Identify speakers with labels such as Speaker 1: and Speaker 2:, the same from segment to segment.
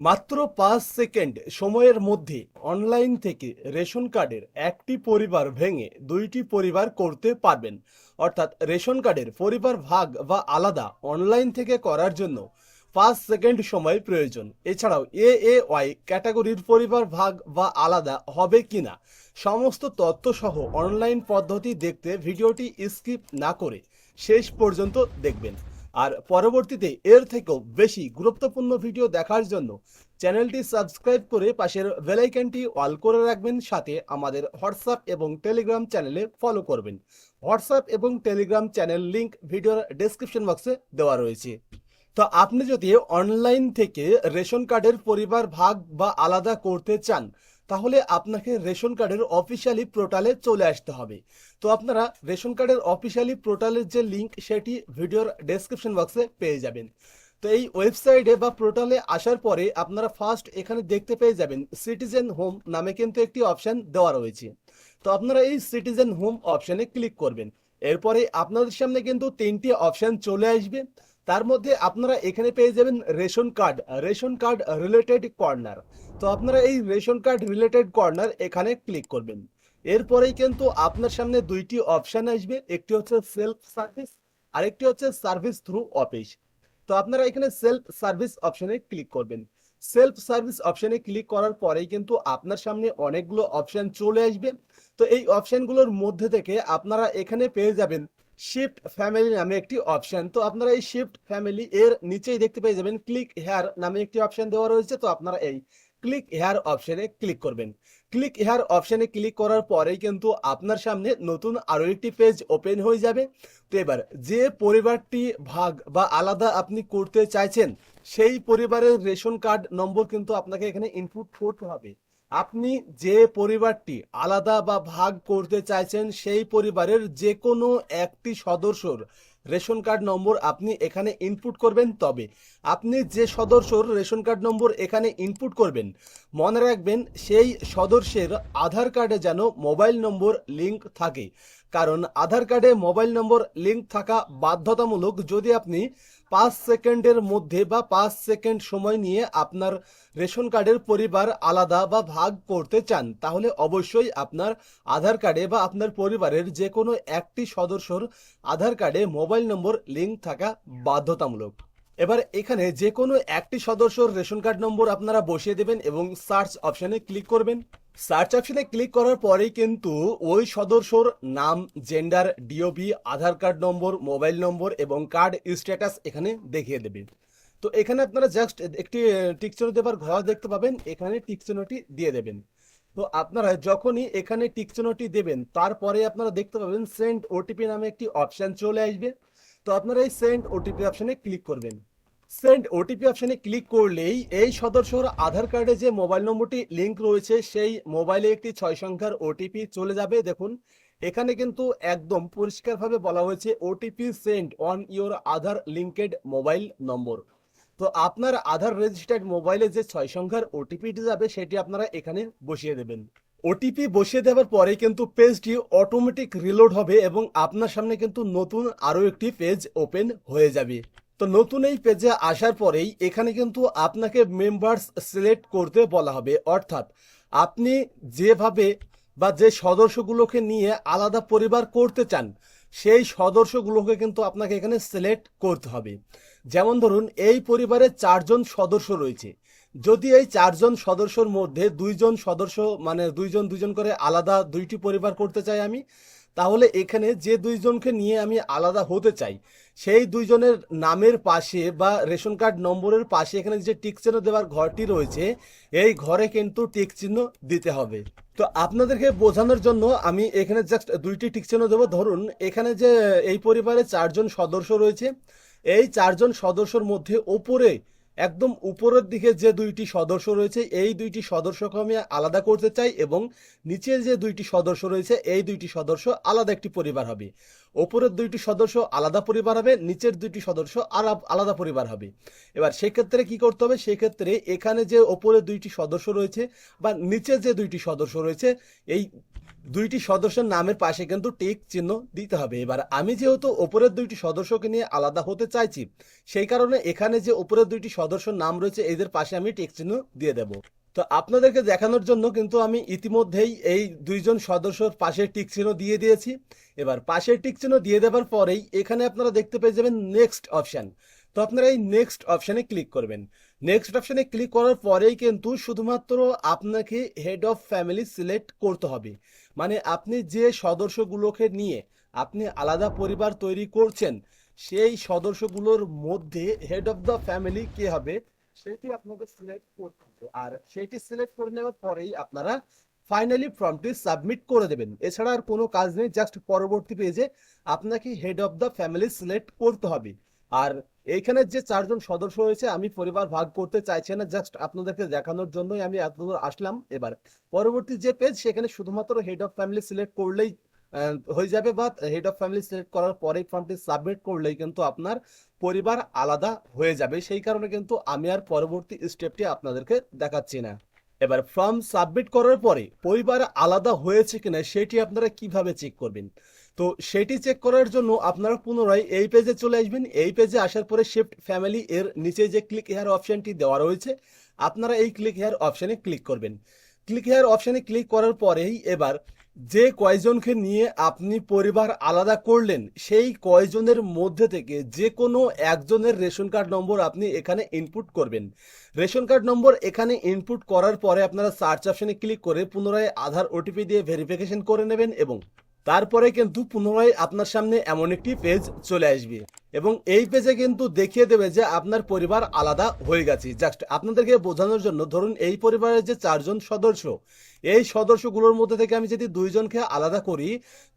Speaker 1: মাত্র পাঁচ সেকেন্ড সময়ের মধ্যে অনলাইন থেকে রেশন কার্ডের একটি পরিবার ভেঙে দুইটি পরিবার করতে পারবেন। অর্থাৎ রেশন কার্ডের পরিবার ভাগ বা আলাদা অনলাইন থেকে করার জন্য পাঁচ সেকেন্ড সময় প্রয়োজন। এছাড়াও এ এ ওয়াই ক্যাটাগরির পরিবার ভাগ বা আলাদা হবে কিনা সমস্ত তথ্য সহ অনলাইন পদ্ধতি দেখতে ভিডিওটি স্কিপ না করে শেষ পর্যন্ত দেখবেন। আর পরবর্তীতে এর থেকেও বেশি গুরুত্বপূর্ণ ভিডিও দেখার জন্য চ্যানেলটি সাবস্ক্রাইব করে পাশের বেলাইকনটি অল করে রাখবেন, সাথে আমাদের হোয়াটসঅ্যাপ এবং টেলিগ্রাম চ্যানেলে ফলো করবেন। হোয়াটসঅ্যাপ এবং টেলিগ্রাম চ্যানেল লিংক ভিডিওর ডেসক্রিপশন বক্সে দেওয়া রয়েছে। তো আপনি যদি অনলাইন থেকে রেশন কার্ডের পরিবার ভাগ বা আলাদা করতে চান তাহলে আপনাকে রেশন কার্ডের অফিসিয়ালি পোর্টালে চলে আসতে হবে। তো আপনারা রেশন কার্ডের অফিসিয়ালি পোর্টালের যে লিংক সেটি ভিডিওর ডেসক্রিপশন বক্সে পেয়ে যাবেন। তো এই ওয়েবসাইটে বা পোর্টালে আসার পরে আপনারা ফার্স্ট এখানে দেখতে পেয়ে যাবেন সিটিজেন হোম নামে কিন্তু একটি অপশান দেওয়া রয়েছে। তো আপনারা এই সিটিজেন হোম অপশানে ক্লিক করবেন। এরপরে আপনাদের সামনে কিন্তু তিনটি অপশান চলে আসবে। তার মধ্যে আপনারা এখানে পেয়ে যাবেন ration card ration card related corner তো আপনারা এই রেশন কার্ড রিলেটেড কর্নার এখানে ক্লিক করবেন। এরপরেই কিন্তু আপনার সামনে দুইটি অপশান আসবে, একটি হচ্ছে সেলফ সার্ভিস আরেকটি হচ্ছে সার্ভিস থ্রু অফিস তো আপনারা এখানে সেলফ সার্ভিস অপশনে ক্লিক করবেন। সেলফ সার্ভিস অপশনে ক্লিক করার পরেই কিন্তু আপনার সামনে অনেকগুলো অপশান চলে আসবে। তো এই অপশানগুলোর মধ্যে থেকে আপনারা এখানে পেয়ে যাবেন শিফট ফ্যামিলি নামে একটি অপশন তো আপনারা এই শিফট ফ্যামিলি এর নিচেই দেখতে পেয়ে যাবেন ক্লিক হেয়ার নামে একটি অপশন দেওয়া রয়েছে। তো আপনারা এই ক্লিক হেয়ার অপশনে ক্লিক করবেন। ক্লিক হেয়ার অপশনে ক্লিক করার পরেই কিন্তু আপনার সামনে নতুন আরও একটি পেজ ওপেন হয়ে যাবে। তো এবার যে পরিবারটি ভাগ বা আলাদা আপনি করতে চাইছেন, সেই পরিবারের রেশন কার্ড নম্বর কিন্তু আপনাকে এখানে ইনপুট করতে হবে। আপনি যে পরিবারটি আলাদা বা ভাগ করতে চাইছেন, সেই পরিবারের যে কোনো একটি সদস্যর রেশন কার্ড নম্বর আপনি এখানে ইনপুট করবেন। তবে আপনি যে সদস্যর রেশন কার্ড নম্বর এখানে ইনপুট করবেন, মনে রাখবেন সেই সদস্যের আধার কার্ডে যেন মোবাইল নম্বর লিংক থাকে। কারণ আধার কার্ডে মোবাইল নম্বর লিঙ্ক থাকা বাধ্যতামূলক যদি আপনি পাঁচ সেকেন্ডের মধ্যে বা পাঁচ সেকেন্ড সময় নিয়ে আপনার রেশন কার্ডের পরিবার আলাদা বা ভাগ করতে চান, তাহলে অবশ্যই আপনার আধার কার্ডে বা আপনার পরিবারের যে কোনো একটি সদস্যর আধার কার্ডে মোবাইল নম্বর লিঙ্ক থাকা বাধ্যতামূলক। এবার এখানে যে কোনো একটি সদস্যর রেশন কার্ড নম্বর আপনারা বসিয়ে দেবেন এবং সার্চ অপশানে ক্লিক করবেন। সার্চ অপশনে ক্লিক করার পরেই কিন্তু ওই সদস্যর নাম gender DOB Aadhaar card number mobile number এবং কার্ড স্ট্যাটাস এখানে দেখিয়ে দেবে। তো এখানে আপনারা জাস্ট একটি টিকচিহ্ন দেবার ঘর দেখতে পাবেন, এখানে টিকচিহ্নটি দিয়ে দেবেন। তো আপনারা যখনই এখানে টিকচিহ্নটি দেবেন, তারপরে আপনারা দেখতে পাবেন সেন্ড ওটিপি নামে একটি অপশান চলে আসবে। তো আপনারা এই সেন্ড ওটিপি অপশানে ক্লিক করবেন। সেন্ড ওটিপি অপশনে ক্লিক করলেই এই সদস্যর আধার কার্ডে যে মোবাইল নম্বরটি লিঙ্ক রয়েছে, সেই মোবাইলে একটি ছয় সংখ্যার ওটিপি চলে যাবে। দেখুন, এখানে কিন্তু একদম পরিষ্কারভাবে বলা হয়েছে OTP send on your Aadhaar linked mobile number তো আপনার আধার রেজিস্টার্ড মোবাইলে যে ছয় সংখ্যার ওটিপিটি যাবে, সেটি আপনারা এখানে বসিয়ে দেবেন। ওটিপি বসিয়ে দেওয়ার পরে কিন্তু পেজটি অটোমেটিক রিলোড হবে এবং আপনার সামনে কিন্তু নতুন আরও একটি পেজ ওপেন হয়ে যাবে। তো নতুন এই পেজে আসার পরেই এখানে কিন্তু আপনাকে মেম্বার্স সিলেক্ট করতে বলা হবে। অর্থাৎ আপনি যেভাবে বা যে সদস্যগুলোকে নিয়ে আলাদা পরিবার করতে চান, সেই সদস্যগুলোকে কিন্তু আপনাকে এখানে সিলেক্ট করতে হবে। যেমন ধরুন, এই পরিবারে চারজন সদস্য রয়েছে। যদি এই চারজন সদস্যর মধ্যে দুইজন সদস্য মানে দুইজন দুইজন করে আলাদা দুইটি পরিবার করতে চাই আমি তাহলে এখানে যে দুইজনকে নিয়ে আমি আলাদা হতে চাই, সেই দুইজনের নামের পাশে বা রেশন কার্ড নম্বরের পাশে এখানে যে টিক চিহ্ন দেওয়ার ঘরটি রয়েছে, এই ঘরে কিন্তু টিক চিহ্ন দিতে হবে। তো আপনাদেরকে বোঝানোর জন্য আমি এখানে জাস্ট দুইটি টিক চিহ্ন দেবো। ধরুন, এখানে যে এই পরিবারে চারজন সদস্য রয়েছে, এই চারজন সদস্যর মধ্যে ওপরে একদম উপরের দিকে যে দুইটি সদস্য রয়েছে, এই দুইটি সদস্যকে আমি আলাদা করতে চাই এবং নিচের যে দুইটি সদস্য রয়েছে, এই দুইটি সদস্য আলাদা একটি পরিবার হবে। ওপরের দুইটি সদস্য আলাদা পরিবার হবে, নিচের দুইটি সদস্য আলা- আলাদা পরিবার হবে। এবার সেক্ষেত্রে কি করতে হবে? সেক্ষেত্রে এখানে যে ওপরে দুইটি সদস্য রয়েছে বা নিচে যে দুইটি সদস্য রয়েছে, এই দুইটি সদস্যের নামের পাশে কিন্তু টিক চিহ্ন দিতে হবে। এবার আমি যেহেতু ওপরের দুইটি সদস্যকে নিয়ে আলাদা হতে চাইছি, সেই কারণে এখানে যে ওপরের দুইটি সদস্যর নাম রয়েছে, এদের পাশে আমি টিক চিহ্ন দিয়ে দেব। তো আপনাদেরকে দেখানোর জন্য কিন্তু আমি ইতিমধ্যেই এই দুইজন সদস্যর পাশে টিক চিহ্ন দিয়ে দিয়েছি। এবার পাশে টিক চিহ্ন দিয়ে দেওয়ার পরেই এখানে আপনারা দেখতে পেয়ে যাবেন নেক্সট অপশান। তো আপনারা এই নেক্সট অপশানে ক্লিক করবেন। নেক্সট অপশানে ক্লিক করার পরেই কিন্তু শুধুমাত্র আপনাকে হেড অফ ফ্যামিলি সিলেক্ট করতে হবে। মানে আপনি যে সদস্যগুলোকে নিয়ে আপনি আলাদা পরিবার তৈরি করছেন, সেই সদস্যগুলোর মধ্যে হেড অফ দ্য ফ্যামিলি কে হবে? সেটি আপনাকে সিলেক্ট করতে হবে। আর সেটি সিলেক্ট করে নেওয়ার পরেই আপনারা ফাইনালি ফর্মটি সাবমিট করে দেবেন। এছাড়া আর কোনো কাজ নেই জাস্ট পরবর্তী পেজে আপনাকে head of the family select করতে হবে। আর এইখানে যে চারজন সদস্য হয়েছে আমি পরিবার ভাগ করতে চাইছি না জাস্ট আপনাদেরকে দেখানোর জন্যই আমি এতদূর আসলাম। এবার পরবর্তী যে পেজ সেখানে শুধুমাত্র হেড অফ ফ্যামিলি সিলেক্ট করলেই হয়ে যাবে বা হেড অফ ফ্যামিলি সিলেক্ট করার পরেই ফর্মটি সাবমিট করলেই কিন্তু আপনার পরিবার আলাদা হয়ে যাবে। সেই কারণে কিন্তু আমি আর পরবর্তী স্টেপটি আপনাদেরকে দেখাচ্ছি না। এবার ফর্ম সাবমিট করার পরে পরিবার আলাদা হয়েছে কিনা সেটি আপনারা কীভাবে চেক করবেন? তো সেটি চেক করার জন্য আপনারা পুনরায় এই পেজে চলে আসবেন। এই পেজে আসার পরে শিফট ফ্যামিলি এর নিচে যে ক্লিক হেয়ার অপশনটি দেওয়া রয়েছে, আপনারা এই ক্লিক হেয়ার অপশনে ক্লিক করবেন। ক্লিক হেয়ার অপশনে ক্লিক করার পরেই এবার যে কয়জনকে নিয়ে আপনি পরিবার আলাদা করলেন, সেই কয়জনের মধ্যে থেকে যে কোনো একজনের রেশন কার্ড নম্বর আপনি এখানে ইনপুট করবেন। রেশন কার্ড নম্বর এখানে ইনপুট করার পরে আপনারা সার্চ অপশনে ক্লিক করে পুনরায় আধার ওটিপি দিয়ে ভেরিফিকেশন করে নেবেন এবং তারপরে কিন্তু পুনরায় আপনার সামনে এমন একটি পেজ চলে আসবে। এবং এই পেজে কিন্তু দেখিয়ে দেবে যে আপনার পরিবার আলাদা হয়ে গেছে। জাস্ট আপনাদেরকে বোঝানোর জন্য ধরুন এই পরিবারের যে চারজন সদস্য, এই সদস্যগুলোর মধ্যে থেকে আমি যদি দুইজনকে আলাদা করি,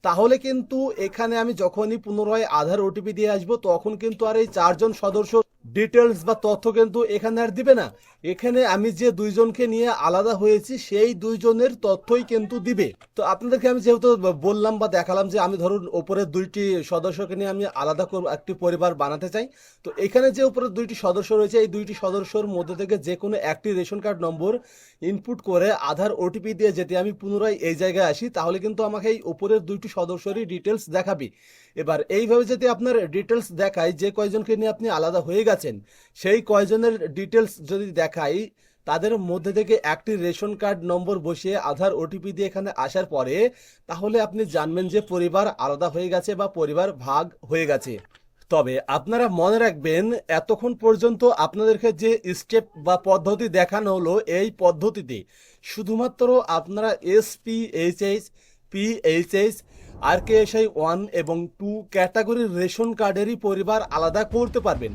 Speaker 1: তাহলে কিন্তু এখানে আমি যখনই পুনরায় আধার ওটিপি দিয়ে আসব, তখন কিন্তু আর এই চারজন সদস্য ডিটেলস বা তথ্য কিন্তু এখানে আর দিবে না। এখানে আমি যে দুইজনকে নিয়ে আলাদা হয়েছি, সেই দুইজনের তথ্যই কিন্তু দিবে। তো আপনাদেরকে আমি যেহেতু বললাম বা দেখালাম যে আমি ধরুন ওপরের দুইটি সদস্যকে নিয়ে আমি আলাদা একটি পরিবার বানাতে চাই, তো এখানে যে উপরে দুইটি সদস্য রয়েছে, এই দুইটি সদস্যর মধ্যে থেকে যে কোনো একটি রেশন কার্ড নম্বর ইনপুট করে আধার ওটিপি দিয়ে যেতে আমি পুনরায় এই জায়গায় আসি, তাহলে কিন্তু আমাকে এই উপরের দুইটি সদস্যরই ডিটেলস দেখাবে। এবার এইভাবে যদি আপনার ডিটেলস দেখায় যে কয়জনকে নিয়ে আপনি আলাদা হয়ে গেছেন, সেই কয়জনের ডিটেলস যদি দেখাই, তাদের মধ্যে থেকে একটি রেশন কার্ড নম্বর বসিয়ে আধার ওটিপি দিয়ে এখানে আসার পরে, তাহলে আপনি জানবেন যে পরিবার আলাদা হয়ে গেছে বা পরিবার ভাগ হয়ে গেছে। তবে আপনারা মনে রাখবেন, এতক্ষণ পর্যন্ত আপনাদেরকে যে স্টেপ বা পদ্ধতি দেখানো হলো, এই পদ্ধতিতে শুধুমাত্র আপনারা S P H H P H H R K S I one এবং টু ক্যাটাগরির রেশন কার্ডেরই পরিবার আলাদা করতে পারবেন।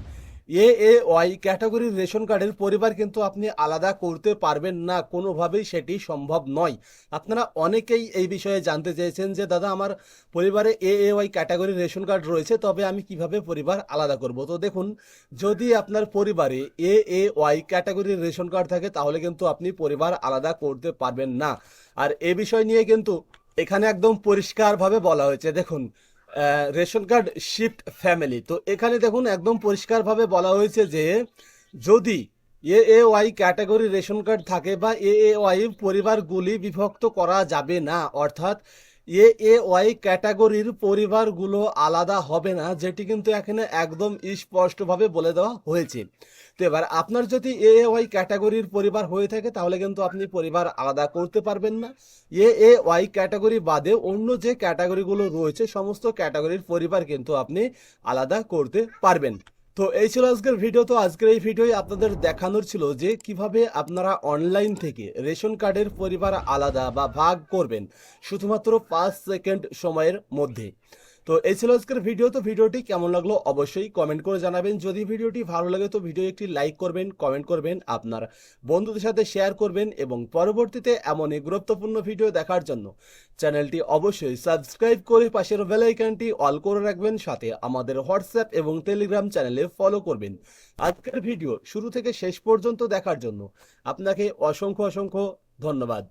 Speaker 1: এ এ ওয়াই ক্যাটাগরির রেশন কার্ডের পরিবার কিন্তু আপনি আলাদা করতে পারবেন না, কোনোভাবেই সেটি সম্ভব নয়। আপনারা অনেকেই এই বিষয়ে জানতে চেয়েছেন যে, দাদা, আমার পরিবারে এ এ ওয়াই ক্যাটাগরির রেশন কার্ড রয়েছে, তবে আমি কীভাবে পরিবার আলাদা করব? তো দেখুন, যদি আপনার পরিবারে এ এ ওয়াই ক্যাটাগরির রেশন কার্ড থাকে, তাহলে কিন্তু আপনি পরিবার আলাদা করতে পারবেন না। আর এ বিষয় নিয়ে কিন্তু এখানে একদম পরিষ্কারভাবে বলা হয়েছে। দেখুন রেশন কার্ড শিফট ফ্যামিলি। তো এখানে দেখুন, একদম পরিষ্কারভাবে বলা হয়েছে যে, যদি A A Y category ration card থাকে বা এ এ ওয়াই পরিবারগুলি বিভক্ত করা যাবে না, অর্থাৎ এ এ, ওয়াই ক্যাটাগরির পরিবারগুলো আলাদা হবে না, যেটি কিন্তু এখানে একদম স্পষ্টভাবে বলে দেওয়া হয়েছে। তো এবার আপনার যদি এ এ, ওয়াই ক্যাটাগরির পরিবার হয়ে থাকে, তাহলে কিন্তু আপনি পরিবার আলাদা করতে পারবেন না। এ এ, ওয়াই ক্যাটাগরি বাদে অন্য যে ক্যাটাগরিগুলো রয়েছে, সমস্ত ক্যাটাগরির পরিবার কিন্তু আপনি আলাদা করতে পারবেন। তো এই ছিল আজকের ভিডিও তো আজকের এই ভিডিওই আপনাদের দেখানোর ছিল যে কীভাবে আপনারা অনলাইন থেকে রেশন কার্ডের পরিবার আলাদা বা ভাগ করবেন, শুধুমাত্র পাঁচ সেকেন্ড সময়ের মধ্যে। তো এই ছিল আজকের ভিডিও। তো ভিডিওটি কেমন লাগল অবশ্যই কমেন্ট করে জানাবেন। যদি ভিডিওটি ভালো লাগে, তো ভিডিও একটি লাইক করবেন কমেন্ট করবেন, আপনার বন্ধুদের সাথে শেয়ার করবেন এবং পরবর্তীতে এমনই গুরুত্বপূর্ণ ভিডিও দেখার জন্য চ্যানেলটি অবশ্যই সাবস্ক্রাইব করে পাশের বেল আইকনটি অল করে রাখবেন, সাথে আমাদের হোয়াটসঅ্যাপ এবং টেলিগ্রাম চ্যানেলে ফলো করবেন। আজকের ভিডিও শুরু থেকে শেষ পর্যন্ত দেখার জন্য আপনাকে অসংখ্য অসংখ্য ধন্যবাদ।